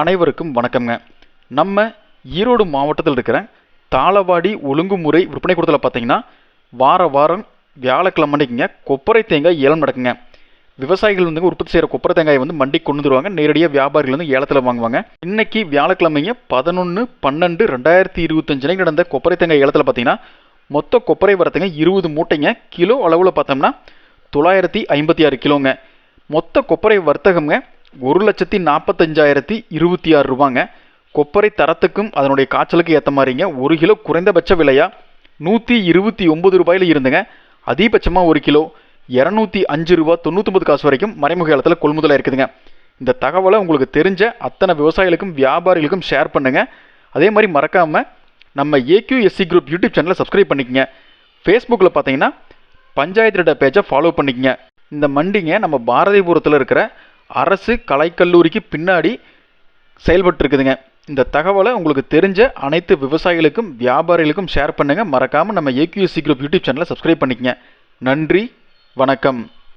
அனைவருக்கும் வணக்கம்ங்க. நம்ம ஈரோடு மாவட்டத்தில் இருக்கிற தாளவாடி ஒழுங்குமுறை விற்பனை கூடத்தில் பார்த்தீங்கன்னா வார வாரம் வியாழக்கிழமை அன்னைக்குங்க கொப்பரை தேங்காய் ஏலம் நடக்குங்க. விவசாயிகள் வந்து உற்பத்தி செய்கிற கொப்பரை தேங்காயை வந்து மண்டிக்கு கொண்டு வந்துருவாங்க. நேரடியாக வியாபாரிகள் வந்து ஏலத்தில் வாங்குவாங்க. இன்னைக்கு வியாழக்கிழமைங்க பதினொன்று பன்னெண்டு ரெண்டாயிரத்தி இருபத்தஞ்சு நடந்த கொப்பரை தேங்காய் ஏலத்தில் பார்த்தீங்கன்னா மொத்த கொப்பரை வரத்துங்க இருபது மூட்டைங்க. கிலோ அளவில் பார்த்தோம்னா தொள்ளாயிரத்தி ஐம்பத்தி ஆறு கிலோங்க. மொத்த கொப்பரை வர்த்தகம்ங்க ஒரு லட்சத்தி நாற்பத்தஞ்சாயிரத்தி இருபத்தி ஆறு ரூபாங்க. கொப்பரை தரத்துக்கும் அதனுடைய காய்ச்சலுக்கு ஏற்ற மாதிரிங்க. ஒரு கிலோ குறைந்தபட்ச விலையாக நூற்றி இருபத்தி ஒம்பது ரூபாயில் இருந்துங்க. அதிகபட்சமாக ஒரு கிலோ இரநூத்தி அஞ்சு ரூபா தொண்ணூத்தொம்பது காசு வரைக்கும் மறைமுக காலத்தில் கொள்முதலாக இருக்குதுங்க. இந்த தகவலை உங்களுக்கு தெரிஞ்ச அத்தனை விவசாயிகளுக்கும் வியாபாரிகளுக்கும் ஷேர் பண்ணுங்கள் அதே மாதிரி மறக்காமல் நம்ம ஏக்யூஎஸ்சி குரூப் யூடியூப் சேனலை சப்ஸ்கிரைப் பண்ணிக்கங்க. ஃபேஸ்புக்கில் பார்த்தீங்கன்னா பஞ்சாயத்து டேட்டா பேஜை ஃபாலோ பண்ணிக்கங்க. இந்த மண்டிங்க நம்ம பாரதிபுரத்தில் இருக்கிற அரசு கலைக்கல்லூரிக்கு பின்னாடி செயல்பட்டுருக்குதுங்க. இந்த தகவலை உங்களுக்கு தெரிஞ்ச அனைத்து விவசாயிகளுக்கும் வியாபாரிகளுக்கும் ஷேர் பண்ணுங்க. மறக்காமல் நம்ம ஏக்யூஎஸ்சி குரூப் யூடியூப் சேனலை சப்ஸ்கிரைப் பண்ணிக்கங்க. நன்றி வணக்கம்.